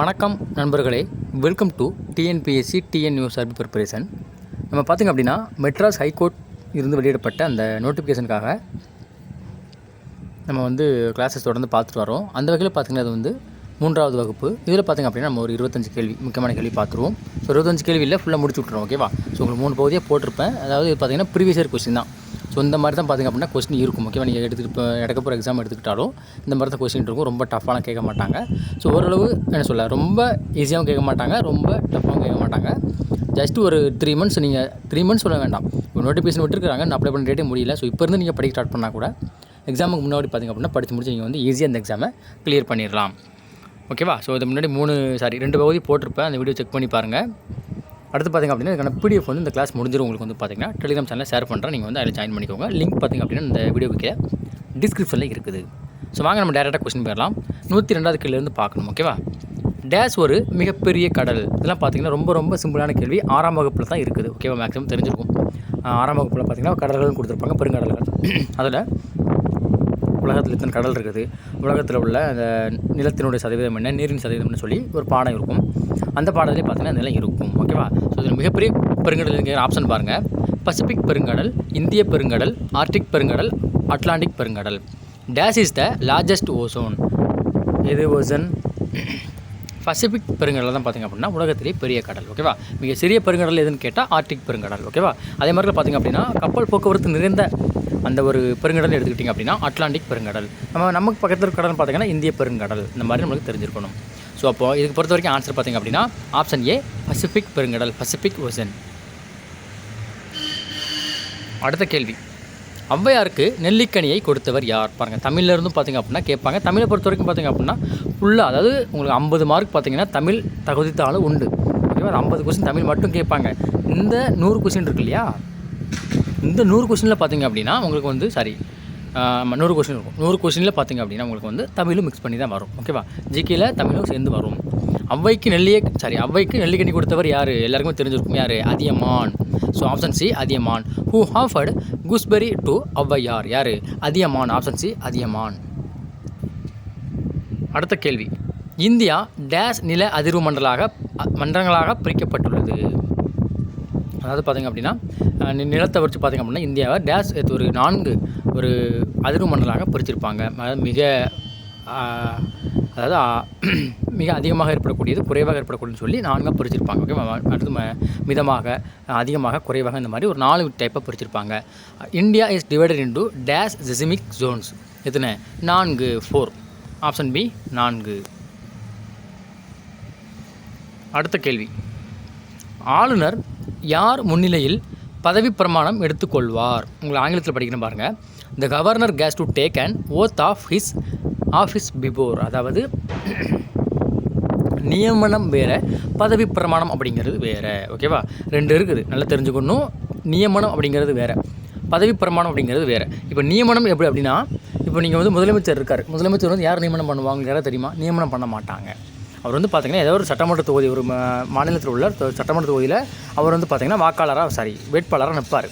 வணக்கம் நண்பர்களே. Welcome to TNPSC TN news service preparation நம்ம பார்த்திங்க அப்படின்னா மெட்ராஸ் ஹைகோர்ட் இருந்து வெளியிடப்பட்ட அந்த நோட்டிஃபிகேஷனுக்காக நம்ம வந்து கிளாஸஸ் தொடர்ந்து பார்த்துட்டு வரோம். அந்த வகையில் பார்த்திங்கன்னா அது வந்து மூன்றாவது வகுப்பு. இதில் பார்த்திங்க அப்படின்னா நம்ம ஒரு இருபத்தஞ்சு கேள்வி முக்கியமான கேள்வி பார்த்துருவோம். ஸோ இருபத்தஞ்சு கேள்வியில் ஃபுல்லாக முடிச்சு விட்ருவோம் ஓகேவா ஸோ உங்களுக்கு மூணு பகுதியாக போட்டிருப்பேன். அதாவது இது பார்த்திங்கன்னா ப்ரீவியஸ் இயர் கொஸ்டின் தான். ஸோ இந்த மாதிரி தான் பார்த்திங்க அப்படின்னா கொஸ்டின் இருக்கும். ஓகேவா நீங்கள் எடுத்துகிட்டு இப்போ எடுக்க போகிற எக்ஸாம் எடுத்துக்கிட்டாலும் இந்த மாதிரி தான் கொஸ்டின் இருக்கும். ரொம்ப டஃப்பாலாம் கேட்க மாட்டாங்க. ஸோ ஓரளவு என்ன சொல்ல ரொம்ப ஈஸியாகவும் கேட்க மாட்டாங்க. ரொம்ப டஃப்பாகவும் கேட்க மாட்டாங்க. ஜஸ்ட் ஒரு த்ரீ மந்த்ஸ் நீங்கள் த்ரீ மந்த்ஸ் சொல்ல வேண்டாம். ஒரு நோட்டிஃபிகேஷன் விட்டுருக்காங்க நான் அப்ளை பண்ண டேட்டே முடியல. ஸோ இப்போ இருந்து நீங்கள் படிக்க ஸ்டார்ட் பண்ணால் கூட எக்ஸாமுக்கு முன்னாடி பார்த்திங்க அப்படின்னா படித்து முடிச்சு நீங்கள் வந்து ஈஸியாக இந்த எக்ஸாமை கிளியர் பண்ணிடலாம் ஓகேவா ஸோ இது முன்னாடி மூணு சாரி ரெண்டு பகுதி போட்டிருப்பேன். அந்த வீடியோ செக் பண்ணி பாருங்கள் அடுத்து பார்த்திங்க அப்படின்னா இதுக்கான பிடிஎஃப் வந்து இந்த கிளாஸ் முடிஞ்சிடும் உங்களுக்கு வந்து பார்த்திங்கன்னா டெலிகிராம் சேனலில் ஷேர் பண்ணுறேன் நீங்கள் வந்து அதில் ஜாயின் பண்ணிக்கோங்க. லிங்க் பார்த்திங்க அப்படின்னா இந்த வீடியோக்கு கீழே டிஸ்கிரிப்ஷனில் இருக்குது. ஸோ வாங்க நம்ம டேரெக்டாக கொஸ்டின் போயிடலாம். நூற்றி ரெண்டாவது கேள்வியிலேருந்து பார்க்கணும் ஓகேவா டேஸ் ஒரு மிகப்பெரிய கடல். இதெல்லாம் பார்த்திங்கன்னா ரொம்ப ரொம்ப சிம்பிளான கேள்வி. ஆறாம் வகுப்பில் தான் இருக்குது ஓகேவா மேக்ஸிமம் தெரிஞ்சிருக்கும். ஆறாம் வகுப்பில் பார்த்திங்கன்னா கடல்கள் கொடுத்துருப்பாங்க பெருங்கடல்கள். அதில் உலகத்தில் இத்தனை கடல் இருக்குது. உலகத்தில் உள்ள அந்த நிலத்தினுடைய சதவீதம் என்ன? நீரின் சதவீதம்னு சொல்லி ஒரு பாடம் இருக்கும். அந்த பாடத்திலே பார்த்திங்கன்னா நிலம் இருக்கும். ஓகேவா? ஸோ இதில் மிகப்பெரிய பெருங்கடல் இருக்கிற ஆப்ஷன் பாருங்கள் பசிபிக் பெருங்கடல் இந்திய பெருங்கடல் ஆர்டிக் பெருங்கடல் அட்லாண்டிக் பெருங்கடல். This is the largest ocean எது ஓசன் பசிபிக் பெருங்கடல் தான் பார்த்திங்க அப்படின்னா உலகத்திலே பெரிய கடல் ஓகேவா? மிக சிறிய பெருங்கடல் எதுன்னு கேட்டால் ஆர்டிக் பெருங்கடல் ஓகேவா? அதே மாதிரி பார்த்திங்க அப்படின்னா கப்பல் போக்குவரத்து நிறைந்த அந்த ஒரு பெருங்கடல் எடுத்துக்கிட்டிங்க அப்படின்னா அட்லாண்டிக் பெருங்கடல். நம்ம நமக்கு பக்கத்தில் இருக்க கடல் பார்த்திங்கன்னா இந்திய பெருங்கடல். இந்த மாதிரி நம்மளுக்கு தெரிஞ்சிருக்கணும். ஸோ அப்போ இதுக்கு பொறுத்த வரைக்கும் ஆன்சர் பார்த்திங்க அப்படின்னா ஆப்ஷன் ஏ பசிபிக் பெருங்கடல் பசிபிக் ஓசன் அடுத்த கேள்வி. ஔவையாருக்கு நெல்லிக்கனியை கொடுத்தவர் யார்? பாருங்கள் தமிழ்ல பார்த்திங்க பார்த்தீங்க அப்படின்னா கேட்பாங்க. தமிழை பொறுத்த வரைக்கும் பார்த்தீங்க அப்படின்னா ஃபுல்லாக அதாவது உங்களுக்கு ஐம்பது மார்க் பார்த்தீங்கன்னா தமிழ் தகுதித்தாலும் உண்டு. ஓகேவா ஐம்பது கொஸ்டின் தமிழ் மட்டும் கேட்பாங்க. இந்த நூறு கொஸ்டின் இருக்கு இல்லையா? இந்த நூறு கொஸ்டினில் பார்த்தீங்க அப்படின்னா உங்களுக்கு வந்து சாரி நூறு கொஸ்டின் இருக்கும். நூறு கொஸ்டினில் பார்த்தீங்க அப்படின்னா உங்களுக்கு வந்து தமிழும் மிக்ஸ் பண்ணி தான் வரும். ஓகேவா ஜிகேல தமிழும் சேர்ந்து வரும். ஔவைக்கு நெல்லியை சாரி ஔவைக்கு நெல்லிக்கண்ணி கொடுத்தவர் யார்? எல்லாருக்குமே தெரிஞ்சிருக்கும் யார்? Athiyaman. So option C Athiyaman. Who offered gooseberry to Avvaiyar யார்? அதியமான். Option C Athiyaman. அடுத்த கேள்வி. இந்தியா டேஸ் நில அதிர்வு மண்டலாக மன்றங்களாக பிரிக்கப்பட்டுள்ளது. அதாவது பார்த்திங்க அப்படின்னா நிலத்தை வச்சு பார்த்திங்க அப்படின்னா இந்தியாவை டேஸ் ஒரு நான்கு ஒரு அதிர்வு மண்டலாக பிரித்திருப்பாங்க அதாவது மிக அதாவது மிக அதிகமாக ஏற்படக்கூடியது குறைவாக ஏற்படக்கூடியதுன்னு சொல்லி நான்காக பிரிச்சிருப்பாங்க. ஓகே அடுத்து ம- மிதமாக அதிகமாக குறைவாக இந்த மாதிரி ஒரு நாலு டைப்பாக பிரிச்சிருப்பாங்க. India is divided into this seismic zones எத்தனை? நான்கு ஃபோர் ஆப்ஷன் பி நான்கு. அடுத்த கேள்வி. ஆளுநர் யார் முன்னிலையில் பதவி பிரமாணம் எடுத்துக்கொள்வார். உங்களை ஆங்கிலத்தில் படிக்கணும் பாருங்கள் the governor has to take and oath of his office before அதாவது நியமனம் வேறு பதவி பிரமாணம் அப்படிங்கிறது வேறு. ஓகேவா ரெண்டு இருக்குது. நல்லா தெரிஞ்சுக்கணும். நியமனம் அப்படிங்கிறது வேறு. பதவி பிரமாணம் அப்படிங்கிறது வேறு. இப்போ நியமனம் எப்படி அப்படின்னா இப்போ நீங்கள் வந்து முதலமைச்சர் இருக்கார். முதலமைச்சர் வந்து யார் நியமனம் பண்ணுவாங்க யாராவது தெரியுமா? நியமனம் பண்ண மாட்டாங்க. அவர் வந்து பார்த்திங்கன்னா ஏதோ ஒரு சட்டமன்ற தொகுதி ஒரு மாநிலத்தில் உள்ள சட்டமன்ற தொகுதியில் அவர் வந்து பார்த்தீங்கன்னா வாக்காளராக சாரி வேட்பாளராக நிற்பார்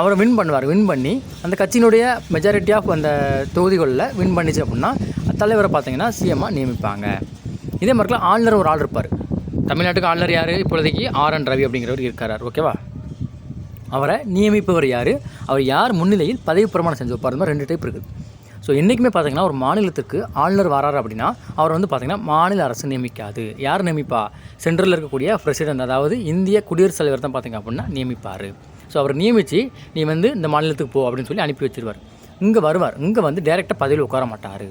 அவரை வின் பண்ணுவார் வின் பண்ணி அந்த கட்சியினுடைய மெஜாரிட்டி ஆஃப் அந்த தொகுதிகளில் வின் பண்ணிச்சு அப்படின்னா தலைவரை பார்த்தீங்கன்னா சிஎம்மாக நியமிப்பாங்க. இதே மாதிரிலாம் ஆளுநர் ஒரு ஆள் இருப்பார். தமிழ்நாட்டுக்கு ஆளுநர் யார்? இப்பொழுதைக்கு ஆர் என் ரவி அப்படிங்கிறவர் இருக்கார் ஓகேவா அவரை நியமிப்பவர் யார்? அவர் யார் முன்னிலையில் பதவி பிரமாணம் செஞ்சு வைப்பார்? ரெண்டு டைப் இருக்குது. ஸோ என்றைக்குமே பார்த்தீங்கன்னா ஒரு மாநிலத்துக்கு ஆளுநர் வராரு அப்படின்னா அவர் வந்து பார்த்திங்கன்னா மாநில அரசு நியமிக்காது. யார் நியமிப்பா? சென்ட்ரலில் இருக்கக்கூடிய பிரசிடென்ட் அதாவது இந்திய குடியரசுத் தலைவர் தான் பார்த்தீங்க அப்படின்னா நியமிப்பார். ஸோ அவர் நியமித்து நீ வந்து இந்த மாநிலத்துக்கு போ அப்படின்னு சொல்லி அனுப்பி வச்சிருவார். இங்கே வருவார். இங்கே வந்து டைரெக்டாக பதவியில் உட்கார மாட்டார்.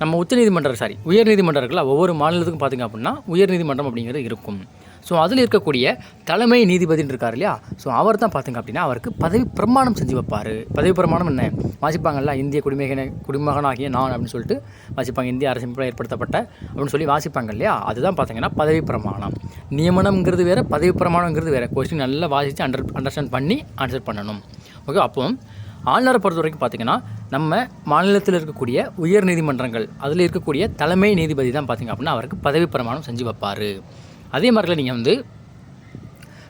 நம்ம உச்சநீதிமன்றம் சாரி உயர்நீதிமன்றம் இருக்குல்ல ஒவ்வொரு மாநிலத்துக்கும் பார்த்திங்க அப்படின்னா உயர்நீதிமன்றம் அப்படிங்கிறது இருக்கும். ஸோ அதில் இருக்கக்கூடிய தலைமை நீதிபதின்னு இருக்கார் இல்லையா? ஸோ அவர் தான் பார்த்திங்க அப்படின்னா அவருக்கு பதவி பிரமாணம் செஞ்சு வைப்பார். பதவி பிரமாணம் என்ன? வாசிப்பாங்கல்ல இந்திய குடிமகன குடிமகனாகிய நான் அப்படின்னு சொல்லிட்டு வாசிப்பாங்க. இந்திய அரசமைப்பில் ஏற்படுத்தப்பட்ட அப்படின்னு சொல்லி வாசிப்பாங்க இல்லையா? அதுதான் பார்த்தீங்கன்னா பதவி பிரமாணம். நியமனம்ங்கிறது வேறு பதவி பிரமாணங்கிறது வேறு. கொஸ்டின் நல்லா வாசித்து அண்டர் அண்டர்ஸ்டாண்ட் பண்ணி ஆன்சர் பண்ணணும். ஓகே அப்போ ஆளுநரை பொறுத்த வரைக்கும் பார்த்திங்கன்னா நம்ம மாநிலத்தில் இருக்கக்கூடிய உயர் நீதிமன்றங்கள் அதில் இருக்கக்கூடிய தலைமை நீதிபதி தான் பார்த்தீங்க அப்படின்னா அவருக்கு பதவி பிரமாணம் செஞ்சு வைப்பார். அதே மாதிரில நீங்கள் வந்து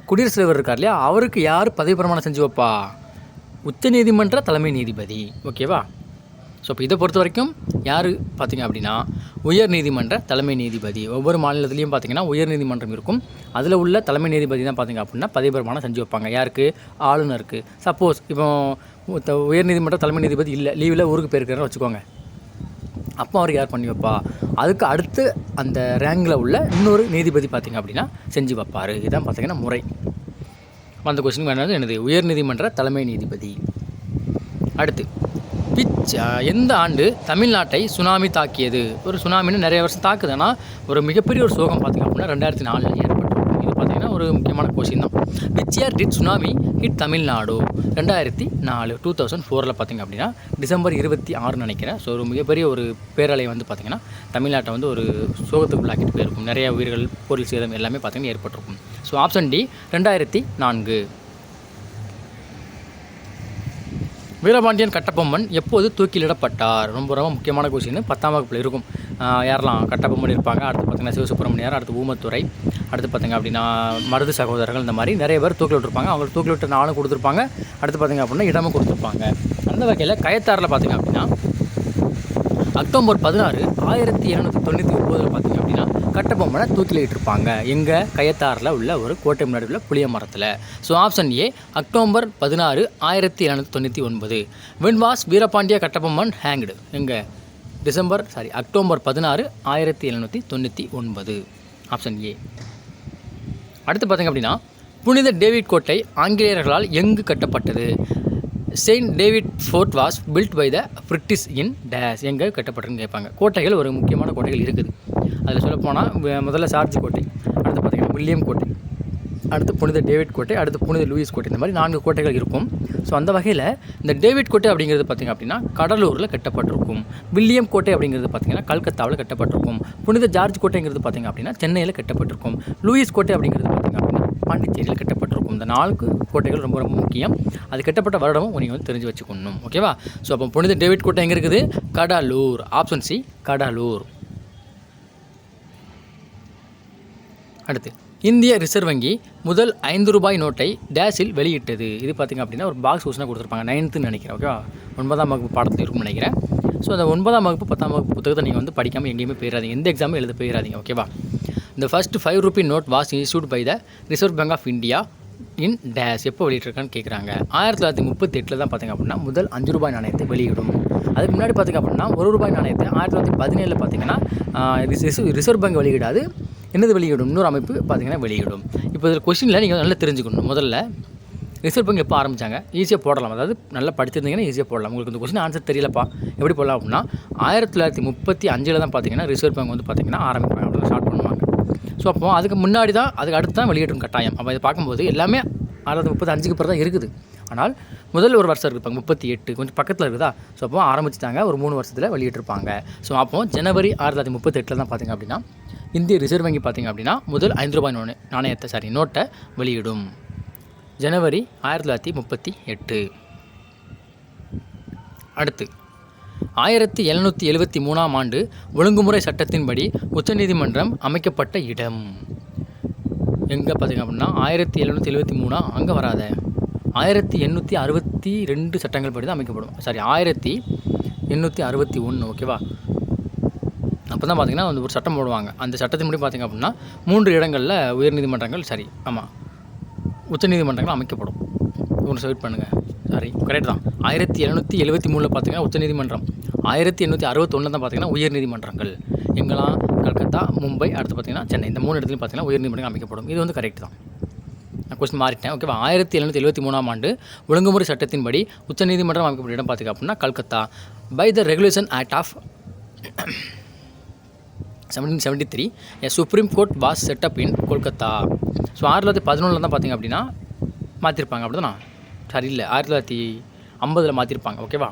குடியரசுத் தலைவர் இருக்கார் இல்லையா? அவருக்கு யார் பதவி பிரமாணம் செஞ்சு வைப்பா? உச்ச நீதிமன்ற தலைமை நீதிபதி. ஓகேவா? ஸோ இப்போ இதை பொறுத்த வரைக்கும் யார் பார்த்தீங்க அப்படின்னா உயர் நீதிமன்ற தலைமை நீதிபதி. ஒவ்வொரு மாநிலத்திலையும் பார்த்தீங்கன்னா உயர் நீதிமன்றம் இருக்கும். அதில் உள்ள தலைமை நீதிபதி தான் பார்த்தீங்க அப்படின்னா பதவி பிரமாணம் செஞ்சு வைப்பாங்க. யாருக்கு? ஆளுநருக்கு. சப்போஸ் இப்போ உத்த- உயர் நீதிமன்ற தலைமை நீதிபதி இல்லை லீவில் ஊருக்கு போயிருக்கிறேன்னு வச்சுக்கோங்க. அப்போ அவர் யார் பண்ணி வைப்பா? அதுக்கு அடுத்து அந்த ரேங்கில் உள்ள இன்னொரு நீதிபதி பார்த்திங்க அப்படின்னா செஞ்சு வைப்பார். இதுதான் பார்த்தீங்கன்னா முறை. அந்த கொஸ்டின் வேணாலும் எனது உயர்நீதிமன்ற தலைமை நீதிபதி. அடுத்து பிச் எந்த ஆண்டு தமிழ்நாட்டை சுனாமி தாக்கியது? ஒரு சுனாமின்னு நிறைய வருஷம் தாக்குதுன்னா ஒரு மிகப்பெரிய ஒரு சோகம் பார்த்திங்க அப்படின்னா ரெண்டாயிரத்தி நாலில் ஒரு முக்கியமான கொஸ்டின் தான். Which year did tsunami hit Tamil Nadu. ரெண்டாயிரத்தி நாலு டூ தௌசண்ட் ஃபோரில் பார்த்திங்க அப்படின்னா டிசம்பர் இருபத்தி ஆறுன்னு நினைக்கிறேன். ஸோ ஒரு மிகப்பெரிய ஒரு பேரலை வந்து பார்த்திங்கன்னா தமிழ்நாட்டை வந்து ஒரு சோகத்துக்குள்ளாக்கிட்டு போயிருக்கும். நிறைய உயிர்கள் பொருள் சேதம் எல்லாமே பார்த்திங்கன்னா ஏற்பட்டிருக்கும். ஸோ ஆப்ஷன் டி ரெண்டாயிரத்தி நான்கு. வீரபாண்டியன் கட்டபொம்மன் எப்போது தூக்கிலிடப்பட்டார்? ரொம்ப ரொம்ப முக்கியமான கொஸ்டின் பத்தாம் வகுப்பில் இருக்கும். யாரெல்லாம் கட்டபொம்மன் இருப்பாங்க? அடுத்து பார்த்தீங்கன்னா சிவசுப்பிரமணியார் அடுத்து ஊமத்துறை. அடுத்து பார்த்தீங்க அப்படின்னா மருது சகோதரர்கள் இந்த மாதிரி நிறைய பேர் தூக்கில் விட்டுருப்பாங்க. அவங்க தூக்கில் விட்டு நாளும் கொடுத்துருப்பாங்க. அடுத்து பார்த்தீங்க அப்படின்னா இடமும் கொடுத்துருப்பாங்க. அந்த வகையில் கயத்தாரில் பார்த்தீங்க அப்படின்னா அக்டோபர் பதினாறு ஆயிரத்தி இரநூத்தி தொண்ணூற்றி ஒம்போதில் பார்த்தீங்க அப்படின்னா கட்டபொம்மனை தூக்கிலிட்டு இருப்பாங்க எங்கள் கயத்தாரில் உள்ள ஒரு கோட்டை முன்னாடி உள்ள புளிய மரத்தில். ஸோ ஆப்ஷன் ஏ அக்டோபர் பதினாறு ஆயிரத்தி இரநூத்தி தொண்ணூற்றி ஒன்பது. வின்வாஸ் வீரபாண்டிய கட்டபொம்மன் ஹேங்க்டு எங்கள் டிசம்பர் சாரி அக்டோபர் பதினாறு ஆயிரத்தி எழுநூற்றி தொண்ணூற்றி ஒன்பது. ஆப்ஷன் ஏ அடுத்து பார்த்தீங்க அப்படின்னா புனித டேவிட் கோட்டை ஆங்கிலேயர்களால் எங்கு கட்டப்பட்டது? Saint David fort was built by the British in this. எங்கே கட்டப்பட்டதுன்னு கேட்பாங்க. கோட்டைகள் ஒரு முக்கியமான கோட்டைகள் இருக்குது. அதில் சொல்லப்போனால் முதல்ல சார்ஜ் கோட்டை அடுத்து பார்த்தீங்கன்னா வில்லியம் கோட்டை. அடுத்து புனித டேவிட் கோட்டை அடுத்து புனித லூயிஸ் கோட்டை இந்த மாதிரி நான்கு கோட்டைகள் இருக்கும். ஸோ அந்த வகையில் இந்த டேவிட் கோட்டை அப்படிங்கிறது பார்த்திங்க அப்படின்னா கடலூரில் கட்டப்பட்டிருக்கும். வில்லியம் கோட்டை அப்படிங்கிறது பார்த்திங்கன்னா கல்கத்தாவில் கட்டப்பட்டிருக்கும். புனித ஜார்ஜ் கோட்டைங்கிறது பார்த்திங்க அப்படின்னா சென்னையில் கட்டப்பட்டிருக்கும். லூயிஸ் கோட்டை அப்படிங்கிறது பார்த்திங்க அப்படின்னா பாண்டிச்சேரியில் கட்டப்பட்டிருக்கும். இந்த நான்கு கோட்டைகள் ரொம்ப ரொம்ப முக்கியம். அது கட்டப்பட்ட வருடமும் நீங்கள் வந்து தெரிஞ்சு வச்சுக்கணும். ஓகேவா ஸோ அப்போ புனித டேவிட் கோட்டை எங்கே இருக்குது? கடலூர். Option C Cuddalore. அடுத்து. இந்திய ரிசர்வ் வங்கி முதல் ஐந்து ரூபாய் நோட்டை டேஷில் வெளியிட்டது. இது பார்த்திங்க அப்படின்னா ஒரு பாக்ஸ் ஊசனாக கொடுத்துருப்பாங்க. நைன்த்துன்னு நினைக்கிறேன் ஓகேவா ஒன்பதாம் வகுப்பு பாடத்தில் இருக்கும்னு நினைக்கிறேன். ஸோ அந்த ஒன்பதாம் வகுப்பு பத்தாம் வகுப்பு புத்தகத்தை நீங்கள் வந்து படிக்காமல் எங்கேயுமே போயிடாதீங்க எந்த எக்ஸாமும் எழுத போயிடாதீங்க ஓகேவா இந்த first five rupee note was institute by the reserve bank of India in dash எப்போ வெளியிட்டிருக்கான்னு கேட்குறாங்க ஆயிரத்தி தொள்ளாயிரத்தி முப்பத்தி எட்டில் தான் பார்த்திங்க அப்படின்னா முதல் அஞ்சு ரூபாய் நாணயத்தை வெளியிடும். அதுக்கு முன்னாடி பார்த்திங்க அப்படின்னா ஒரு ரூபாய் நாணயத்தை ஆயிரத்தி தொள்ளாயிரத்தி பதினேழில் பார்த்தீங்கன்னா ரிசர்வ் ரிசர்வ் பேங்க் வெளியிடாது. என்னது வெளியிடும்? இன்னொரு அமைப்பு பார்த்தீங்கன்னா வெளியிடும். இப்போ இதில் கொஷினில் நீங்கள் நல்லா தெரிஞ்சுக்கணும். முதல்ல ரிசர்வ் பேங்க் எப்போ ஆரம்பித்தாங்க ஈஸியாக போடலாம். அதாவது நல்லா படிச்சிருந்தீங்கன்னா ஈஸியாக போடலாம். உங்களுக்கு இந்த கொஸ்டின் ஆன்சர் தெரியலப்பா எப்படி போடலாம் அப்படின்னா ஆயிரத்தி தொள்ளாயிரத்தி முப்பத்தி அஞ்சில் தான் பார்த்தீங்கன்னா ரிசர்வ் பேங்க் வந்து பார்த்திங்கன்னா ஆரம்பிப்பாங்க. அப்படின்னு ஸ்டார்ட் பண்ணுவாங்க. ஸோ அப்போ அதுக்கு முன்னாடி தான் அதுக்கு அடுத்து தான் வெளியிடும் கட்டாயம். அப்போ இதை பார்க்கும்போது எல்லாமே ஆயிரத்தி முப்பத்தி அஞ்சுக்கு பிறகு தான் இருக்குது. ஆனால் முதல் ஒரு வருஷம் இருப்பாங்க முப்பத்தி எட்டு. கொஞ்சம் பக்கத்தில் இருக்குதா? ஸோ அப்போ ஆரம்பிச்சிட்டாங்க ஒரு மூணு வருஷத்தில் வெளியிட்டிருப்பாங்க. ஸோ அப்போ ஜனவரி ஆயிரத்தி தொள்ளாயிரத்தி முப்பத்தெட்டில் தான் பார்த்தீங்க அப்படின்னா இந்திய ரிசர்வ் வங்கி பார்த்திங்க அப்படின்னா முதல் ஐந்து ரூபாய் நோனு நாணயத்தை சாரி நோட்டை வெளியிடும். ஜனவரி ஆயிரத்தி தொள்ளாயிரத்தி முப்பத்தி எட்டு. அடுத்து ஆயிரத்தி எழுநூற்றி எழுபத்தி மூணாம் ஆண்டு ஒழுங்குமுறை சட்டத்தின்படி உச்சநீதிமன்றம் அமைக்கப்பட்ட இடம். எங்கே பார்த்தீங்க அப்படின்னா ஆயிரத்தி எழுநூற்றி எழுபத்தி மூணா அங்கே வராத. ஆயிரத்தி எண்ணூற்றி அறுபத்தி ரெண்டு சட்டங்கள் படி தான் அமைக்கப்படும். சாரி ஆயிரத்தி எண்ணூற்றி அறுபத்தி ஒன்று ஓகேவா அப்போ தான் பார்த்தீங்கன்னா வந்து ஒரு சட்டம் போடுவாங்க. அந்த சட்டத்தின் படி பார்த்தீங்க அப்படின்னா மூன்று இடங்களில் உயர்நீதிமன்றங்கள் சரி. ஆமாம் உச்சநீதிமன்றங்கள் அமைக்கப்படும். ஒன்று வெயிட் பண்ணுங்கள் சாரி கரெக்ட் தான். ஆயிரத்தி எழுநூற்றி எழுபத்தி மூணில் பார்த்தீங்கன்னா உச்சநீதிமன்றம் ஆயிரத்தி எண்ணூற்றி அறுபத்தொன்னு தான் பார்த்தீங்கன்னா உயர்நீதிமன்றங்கள் எங்கெல்லாம்? கல்கத்தா மும்பை அடுத்து பார்த்தீங்கன்னா சென்னை. இந்த மூணு இடத்துலையும் பார்த்தீங்கன்னா உயர்நீதிமன்றம் அமைக்கப்படும். இது வந்து கரெக்ட் தான். நான் கொஸ்டின் மாறிட்டேன். ஓகேவா ஆயிரத்தி எழுநூற்றி எழுபத்தி மூணாம் ஆண்டு ஒழுங்குமுறை சட்டத்தின்படி உச்சநீதிமன்றம் அமைக்கப்பட்ட இடம் பார்த்திங்க அப்படின்னா Calcutta. By the regulation act of seventeen seventy three a supreme court was set up in Kolkata so ஆயிரத்தி தொள்ளாயிரத்தி பதினொன்றில் தான் பார்த்தீங்க அப்படின்னா மாற்றிருப்பாங்க அப்படி தானே சரி இல்லை ஆயிரத்தி தொள்ளாயிரத்தி ஐம்பதில் மாற்றிருப்பாங்க ஓகேவா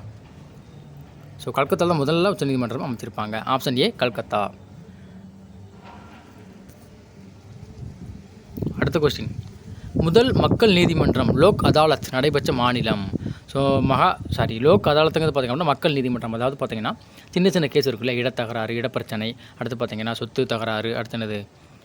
ஸோ கல்கத்தாவில் தான் முதல்ல உச்சநீதிமன்றம் அமைச்சிருப்பாங்க. Option A Calcutta. அடுத்த கொஸ்டின் முதல் மக்கள் நீதிமன்றம் லோக் அதாலத் நடைபெற்ற மாநிலம். ஸோ மகா சாரி லோக் அதாலத்துங்கிறது பார்த்திங்கன்னா மக்கள் நீதிமன்றம். அதாவது பார்த்திங்கன்னா சின்ன சின்ன கேஸ் இருக்குல்ல இடத்தகராறு இடப்பிரச்சனை அடுத்து பார்த்திங்கன்னா சொத்து தகராறு அடுத்தனது